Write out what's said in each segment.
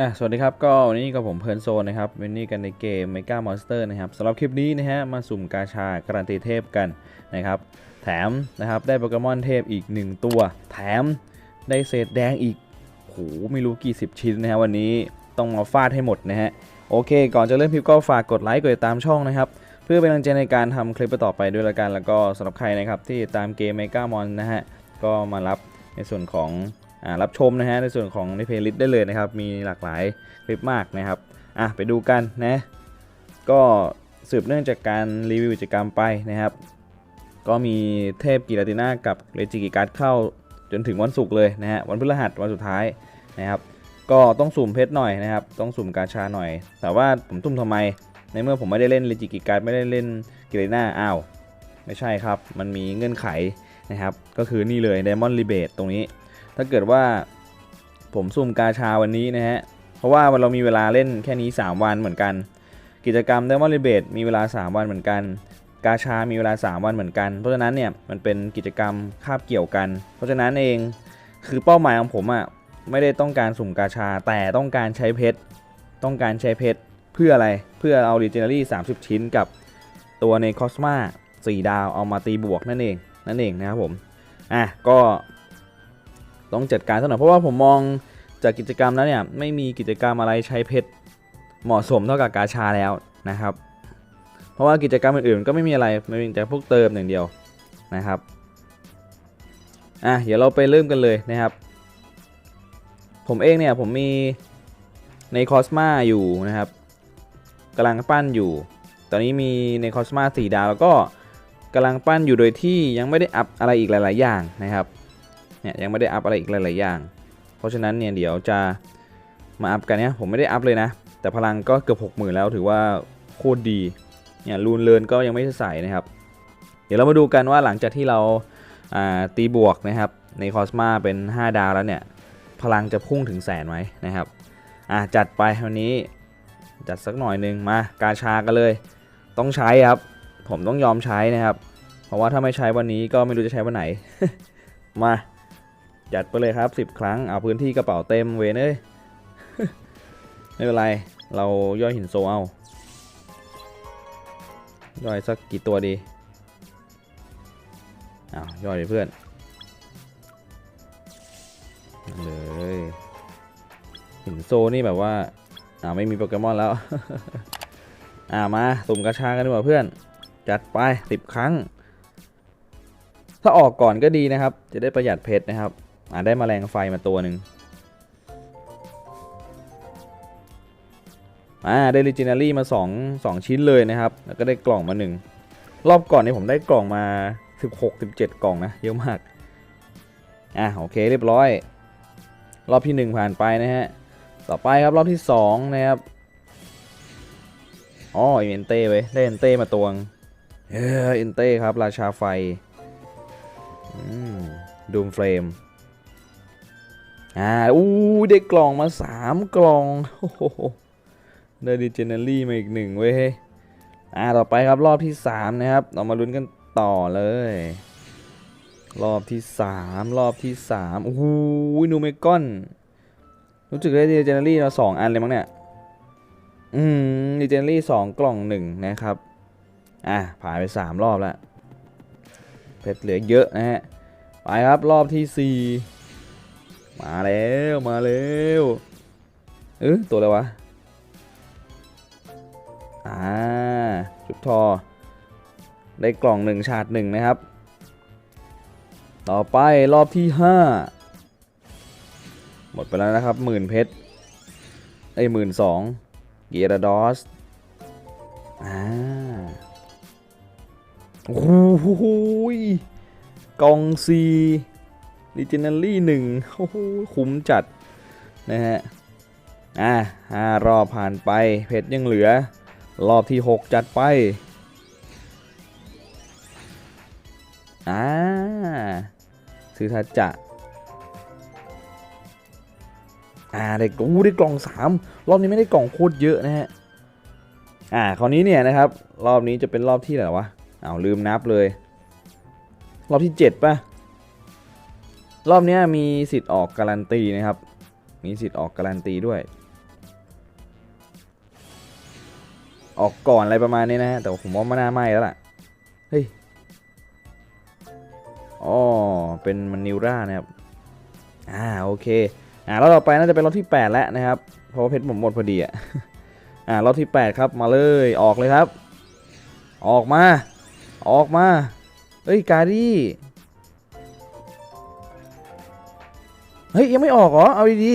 อะสวัสดีครับ ก็วันนี้กับผมเพลินโซนนะครับวันนี้กันในเกม Mega Monster นะครับสำหรับคลิปนี้นะฮะ มาสุ่มกาชาการันตีเทพกันนะครับ แถมนะครับได้โปเกมอนเทพอีก 1 ตัว แถมได้เศษแดงอีกโหไม่รู้กี่สิบชิ้นนะฮะวันนี้ต้องมาฟาดให้หมดนะฮะ โอเค ก่อนจะเริ่มคลิปก็ฝากกดไลค์กดติดตามช่องนะครับ เพื่อเป็นกำลังใจในการทำคลิปต่อไปด้วยละกัน แล้วก็สำหรับใครนะครับที่ตามเกม Mega Mon นะฮะก็มารับในส่วนของ รับชมนะฮะในส่วนของในเพลย์ลิสต์ได้เลยนะครับ มีหลากหลายคลิปมากนะครับอะไปดูกันนะก็สืบเนื่องจากการรีวิวกิจกรรมไปนะครับ ก็มีเทพกีราติน่ากับเลจิกิการ์ดเข้าจนถึงวันศุกร์เลยนะฮะวันพฤหัสวันสุดท้ายนะครับก็ต้องสุ่มเพชรหน่อยนะครับ ต้องสุ่มกาชาหน่อย แต่ว่าผมสุ่มทำไม ในเมื่อผมไม่ได้เล่นเลจิกิการ์ดไม่ได้เล่นกิเลน่าอ้าว ไม่ใช่ครับ มันมีเงื่อนไขนะครับ ก็คือนี่เลย Diamond r e b a t e ตรงนี้ ถ้าเกิดว่าผมซุ่มกาชาวันนี้นะฮะ เพราะว่าเรามีเวลาเล่นแค่นี้ 3 วันเหมือนกัน กิจกรรม Diamond r e b a t e มีเวลา 3 วันเหมือนกัน กาชา มีเวลา 3 วันเหมือนกัน เพราะฉะนั้นเนี่ยมันเป็นกิจกรรมคาบเกี่ยวกัน เพราะฉะนั้นเองคือเป้าหมายของผมอะ่ะไม่ได้ต้องการสุ่มกาชาแต่ต้องการใช้เพชรต้องการใช้เพชรเพื่ออะไรเพื่อเอา Legendary 30 ชิ้นกับตัวในคอสมา4ดาวเอามาตีบวกนั่นเองนั่นเองนะครับผมอะก็ ต้องจัดการซะหน่อยเพราะว่าผมมองจากกิจกรรมแล้วเนี่ยไม่มีกิจกรรมอะไรใช้เพชรเหมาะสมเท่ากับกาชาแล้วนะครับ เพราะว่ากิจกรรมอื่นๆก็ไม่มีอะไรไม่มีแต่พวกเติมอย่างเดียวนะครับอะเดี๋ยวเราไปเริ่มกันเลยนะครับ ผมเองเนี่ยผมมีในคอสมาอยู่นะครับกำลังปั้นอยู่ ตอนนี้มีในคอสมา4ดาวแล้วก็กำลังปั้นอยู่โดยที่ยังไม่ได้อัพอะไรอีกหลาย ๆ อย่างนะครับ เนี่ยยังไม่ได้อัพอะไรอีกหลายๆอย่าง เพราะฉะนั้นเนี่ยเดี๋ยวจะมาอัพกันเนี่ยผมไม่ได้อัพเลยนะ แต่พลังก็เกือบ6 0,000 แล้วถือว่าโคตรดีเนี่ยรูนเลินก็ยังไม่ได้ใส่นะครับ เดี๋ยวเรามาดูกันว่าหลังจากที่เราาตีบวกนะครับในคอสมาเป็น 5 ดาวแล้วเนี่ยพลังจะพุ่งถึงแสนไหมนะครับอะจัดไปวันนี้จัดสักหน่อยหนึ่งมากาชากันเลย ต้องใช้ครับ ผมต้องยอมใช้นะครับ เพราะว่าถ้าไม่ใช้วันนี้ก็ไม่รู้จะใช้วันไหน มา จัดไปเลยครับ 10 ครั้ง เอาพื้นที่กระเป๋าเต็มเวนเอ้ย ไม่เป็นไร เราย่อยหินโซเอา ย่อยสักกี่ตัวดีอ้าวย่อยเลยเพื่อนเลยหินโซนี่แบบว่าอ่าไม่มีโปเกมอนแล้ว อ่ามาสุ่มกระชากันดีกว่าเพื่อน จัดไปสิบครั้ง ถ้าออกก่อนก็ดีนะครับ จะได้ประหยัดเพชรนะครับ อ่าได้มแมลงไฟมาตัวหนึ่งอ่าได้ลิจินารี่มา2 2 ชิ้นเลยนะครับ แล้วก็ได้กล่องมา 1 รอบก่อนนี่ผมได้กล่องมา 16 17 กล่องนะเยอะมาก อะโอเคเรียบร้อย รอบที่ 1 ผ่านไปนะฮะ ต่อไปครับรอบที่ 2 นะครับอ๋อเอ็นเต้ไว้ยได้เอ็นเต้มาตวงเออเอ็นเต้ครับ ราชาไฟดูมเฟรม อ่าอู้ได้กล่องมา 3 กล่องโอ้โหได้ดิเจเนอรี่มาอีกหนึ่งเว้ยอ่าต่อไปครับรอบที่ 3 นะครับ เรามาลุ้นกันต่อเลย รอบที่ 3 รอบที่3โอ้โหนูเมกอนรู้สึกได้ดิเจเนอรี่มาสองอันเลยมั้งเนี่ยอืมดิเจเนอรี่สองกล่องหนึ่งนะครับอะผ่านไป 3 รอบแล้วเพชรเหลือเยอะนะฮะไปครับรอบที่ 4 มาแล้วมาแล้วเออตัวอะไรวะอ่าจุดทอ ได้กล่องหนึ่งฉาดหนึ่งนะครับ ต่อไปรอบที่5หมดไปแล้วนะครับหมื่นเพชรไอ้หมื่นสองเกียร์ดอสอ่าโอ้โหกองซี ดิจินัลลี่หนึ่งโอ้โหคุ้มจัดนะฮะอ่าห้ารอบผ่านไปเพชรยังเหลือ รอบที่ 6 จัดไปอ่าซื้อทัจะอ่าได้กูได้กล่อง 3 รอบนี้ไม่ได้กล่องโคตรเยอะนะฮะอ่าคราวนี้เนี่ยนะครับ รอบนี้จะเป็นรอบที่ไหนวะอ้าวลืมนับเลย รอบที่ 7ป่ะ รอบนี้มีสิทธิ์ออกการันตีนะครับ มีสิทธิ์ออกการันตีด้วย ออกก่อนอะไรประมาณนี้นะฮะ แต่ผมว่าไม่น่าไหมแล้วล่ะ เฮ้ย อ๋อ เป็นมันนิวรานะครับ อ่า โอเค อ่ารอบต่อไปน่าจะเป็นรอบที่ 8 แล้วนะครับ เพราะว่าเพชรผมหมดพอดีอะ อ่ารอบที่ 8 ครับ มาเลย ออกเลยครับ ออกมา ออกมา เฮ้ย การี เฮ้ย ยังไม่ออกเหรอ เอาดี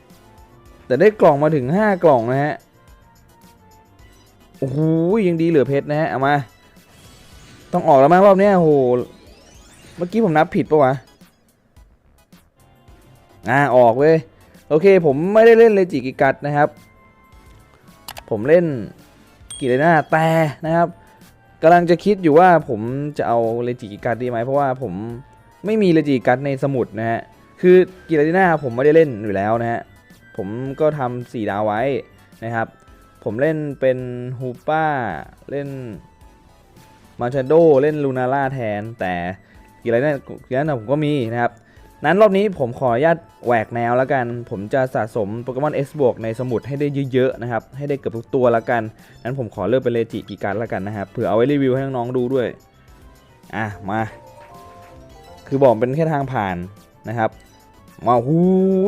ๆ แต่ได้กล่องมาถึง 5 กล่องนะฮะ โอ้โหยังดีเหลือเพชรนะฮะ เอามา ต้องออกแล้วมั้งรอบนี้โอ้โห เมื่อกี้ผมนับผิดปะวะ อ่า ออกเว้ย โอเค ผมไม่ได้เล่นเลจิกิกัดนะครับ ผมเล่นกิเลน่าแต่นะครับกำลังจะคิดอยู่ว่าผมจะเอาเลจิกิกัดดีไหมเพราะว่าผมไม่มีเลจิกิกัดในสมุดนะฮะ คือกิเลน่าผมไม่ได้เล่นอยู่แล้วนะฮะ ผมก็ทำสี่ดาวไว้นะครับ ผมเล่นเป็นฮูป้า เล่นมาชาโดเล่นลูนาร่าแทน แต่กิเลน่ากิเลน่าผมก็มีนะครับ นั้นรอบนี้ผมขออนุญาตแหวกแนวแล้วกัน ผมจะสะสมโปเกมอน S บวกในสมุดให้ได้เยอะๆนะครับ ให้ได้เกือบทุกตัวแล้วกัน นั้นผมขอเลือกเป็นเลจิกีการแล้วกันนะครับ เผื่อเอาไว้รีวิวให้น้องๆดูด้วย อะมา คือบอกเป็นแค่ทางผ่านนะครับ มาหู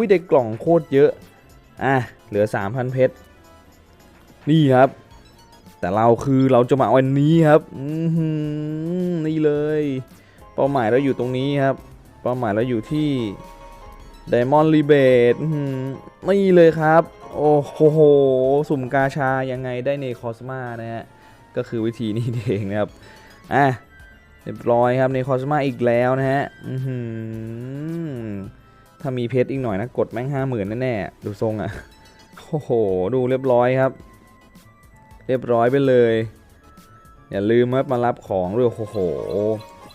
ยได้กล่องโคตรเยอะ อะ เหลือ 3,000 เพชร นี่ครับ แต่เราคือเราจะมาเอาวันนี้ครับอืนี่เลย เป้าหมายเราอยู่ตรงนี้ครับ เป้าหมายเราอยู่ที่ Diamond r e b a t e นี่เลยครับ โอ้โห สุ่มกาชายังไงได้ในคอสมานะฮะ ก็คือวิธีนี้เองนะครับ อะเรียบร้อยครับในคอสมาอีกแล้วนะฮะ อื ถ้ามีเพชรอีกหน่อยนะกดแม่งห้าหมื่นแน่ๆดูทรงอะ่ะโอ้โหดูเรียบร้อยครับ เรียบร้อยไปเลย อย่าลืมครับมารับของด้วยโอ้โห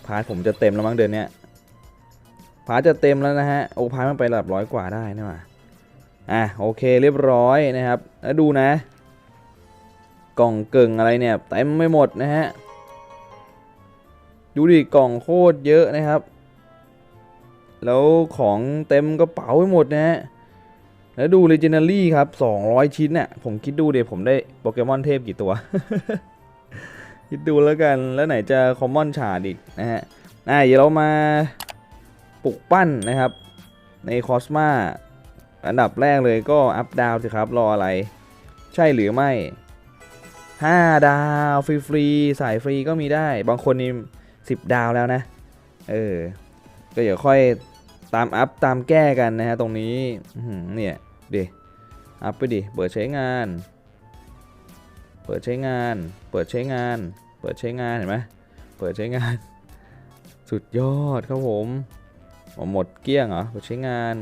พาร์ทผมจะเต็มแล้วมั้งเดือนนี้พาร์ทจะเต็มแล้วนะฮะโอ้พาร์ทมันไประดับร้อยกว่าได้นะว่ะอะโอเคเรียบร้อยนะครับแล้วดูนะ กล่องเก่งอะไรเนี่ยเต็มไม่หมดนะฮะดูดิกล่องโคตรเยอะนะครับ แล้วของเต็มกระเป๋าไปหมดนะฮะ แล้วดู Legendary ครับ 200 ชิ้นน่ะ ผมคิดดูเดี๋ยวผมได้โปเกมอนเทพกี่ตัว คิดดูแล้วกัน แล้วไหนจะคอมมอนชาดอีกนะฮะอะเดี๋ยวเรามาปลุกปั้นนะครับ ในคอสมาอันดับแรกเลยก็อัพดาวสิครับ รออะไร ใช่หรือไม่ 5 ดาว ฟรี ๆ สายฟรีก็มีได้ บางคนนี่10 ดาวแล้วนะ เออ ก็เดี๋ยวค่อยตามอัพตามแก้กันนะฮะตรงนี้เนี่ยดิอัพไปดิเปิดใช้งาน เปิดใช้งาน เปิดใช้งาน เปิดใช้งานเห็นไหมเปิดใช้งาน สุดยอดครับผมหมดเกลี้ยงเหรอเปิดใช้งาน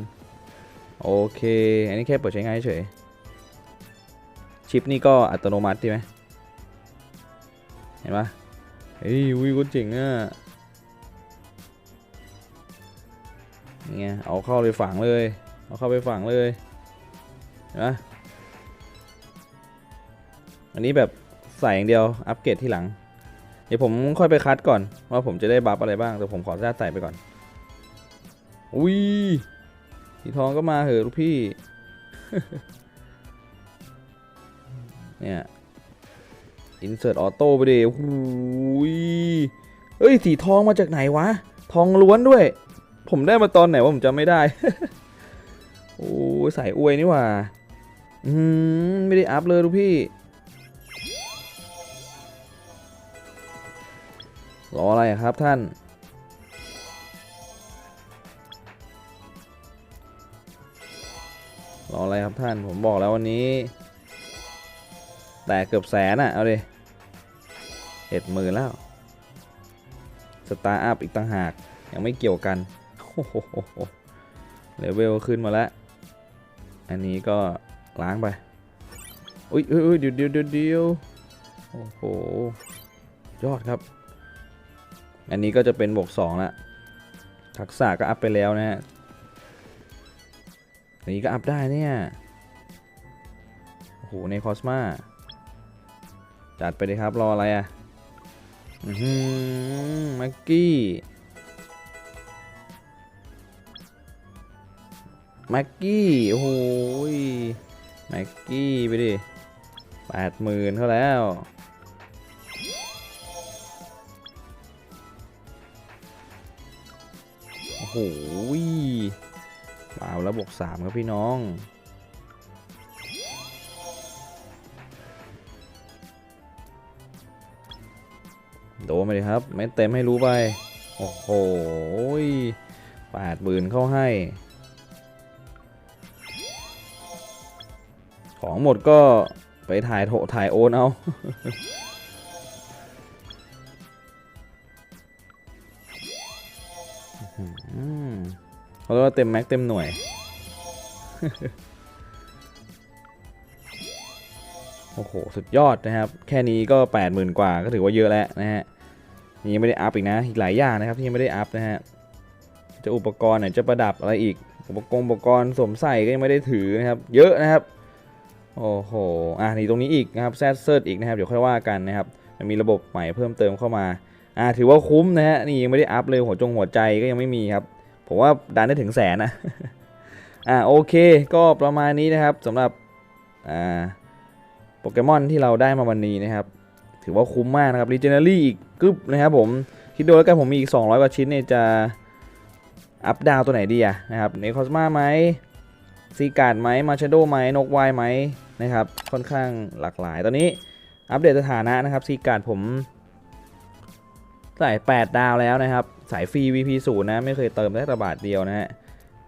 โอเค อันนี้แค่เปิดใช้งานเฉย ชิปนี่ก็อัตโนมัติใช่ไหม เห็นปะเฮ้ยวิวก็เจ๋งอะ นี่ไงเอาเข้าไปฝังเลย เอาเข้าไปฝังเลยเห็นะอันนี้แบบใส่อย่างเดียวอัปเกรดที่หลัง เดี๋ยวผมค่อยไปคัดก่อน ว่าผมจะได้บัฟอะไรบ้าง แต่ผมขอญาตใส่ไปก่อน อุ้ยสีทองก็มาเหอะลูกพี่ เนี่ยอินเสิร์ตออโต้ไปดิโอ้ยเอ้ย สีทองมาจากไหนวะ ทองล้วนด้วย ผมได้มาตอนไหนวะผมจำไม่ได้ โอ้ยสายอวยนี่ว่า อืมไม่ได้อัพเลยลูกพี่ รออะไรครับท่าน รออะไรครับท่าน ผมบอกแล้ววันนี้ แต่เกือบแสนอะเอาดิเจ็ดหมื่นแล้ว สตาร์อัพอีกต่างหาก ยังไม่เกี่ยวกัน เลเวลขึ้นมาแล้ว อันนี้ก็ล้างไป อุ้ยอุ้ยเดี๋ยวเดี๋ยวเดี๋ยวโอ้โห ยอดครับ อันนี้ก็จะเป็นบวกสองละทักษะก็อัพไปแล้วนะฮะอันนี้ก็อัพได้เนี่ย โอ้โห ในคอสมาจัดไปเลยครับ รออะไรอะ อือหือมักกี้ แม็กกี้โอ้โหยแม็กกี้ไปดิแปดหมื่นเข้าแล้วโอ้โหมาแล้วบวกสามครับพี่น้องโดนไปเลยครับ ไม่เต็มให้รู้ไป โอ้โหแปดหมื่นเข้าให้ ของหมดก็ไปถ่ายโถถ่ายโอนเอาเขาเรียกว่าเต็มแม็กเต็มหน่วย โอ้โห สุดยอดนะครับ แค่นี้ก็ 80,000 กว่าก็ถือว่าเยอะแล้วนะฮะยังไม่ได้อัพอีกนะ อีกหลายอย่างนะครับที่ยังไม่ได้อัพนะฮะ จะอุปกรณ์ไหนจะประดับอะไรอีก อุปกรณ์อุปกรณ์สวมใส่ก็ยังไม่ได้ถือนะครับ เยอะนะครับ โอ้โห อะนี่ตรงนี้อีกนะครับแซดเซิร์อีกนะครับ เดี๋ยวค่อยว่ากันนะครับ มันมีระบบใหม่เพิ่มเติมเข้ามา อ่าถือว่าคุ้มนะฮะ นี่ยังไม่ได้อัพเลยหัวจงหัวใจก็ยังไม่มีครับ ผมว่าดันได้ถึงแสนนะ อ่าโอเค ก็ประมาณนี้นะครับสำหรับ อ่า โปเกมอนที่เราได้มาวันนี้นะครับ ถือว่าคุ้มมากนะครับ r e g e n a r y อีกกึบนะครับผม คิดดูแล้วกันผมมีอีก 200กว่าชิ้นเนี่ยจะอัพดาวตัวไหนดีอะนะครับเนคอสมาไหมซีการ์ดไหมมาชโดไหมนกวายไหม นะครับค่อนข้างหลากหลาย ตอนนี้อัปเดตสถานะนะครับซีการ์ดผมใส่8ดาวแล้วนะครับ สายฟรี VP 0นะ ไม่เคยเติมได้แต่บาทเดียวนะฮะ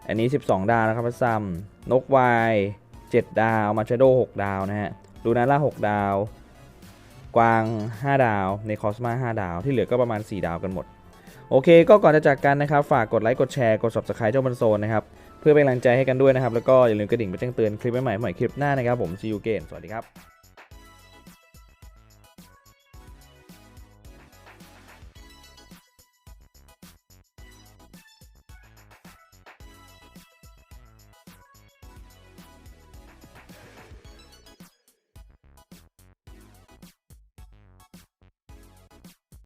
อันนี้ 12 ดาวนะครับพัสซัมนกวาย7ดาว มาชโด6ดาวนะฮะลูนาร่า6ดาว กวาง 5 ดาว ในคอสมา 5 ดาว ที่เหลือก็ประมาณ 4 ดาวกันหมด โอเค ก็ก่อนจะจากกันนะครับ ฝากกดไลค์ กดแชร์ กด subscribe เจ้าบันโซนนะครับ พื่อเป็นกำลังใจให้กันด้วยนะครับ แล้วก็อย่าลืมกระดิ่งไปแจ้งเตือนคลิปใหม่ๆใหม่คลิปหน้านะครับผมซีอูเกนสวัสดีครับ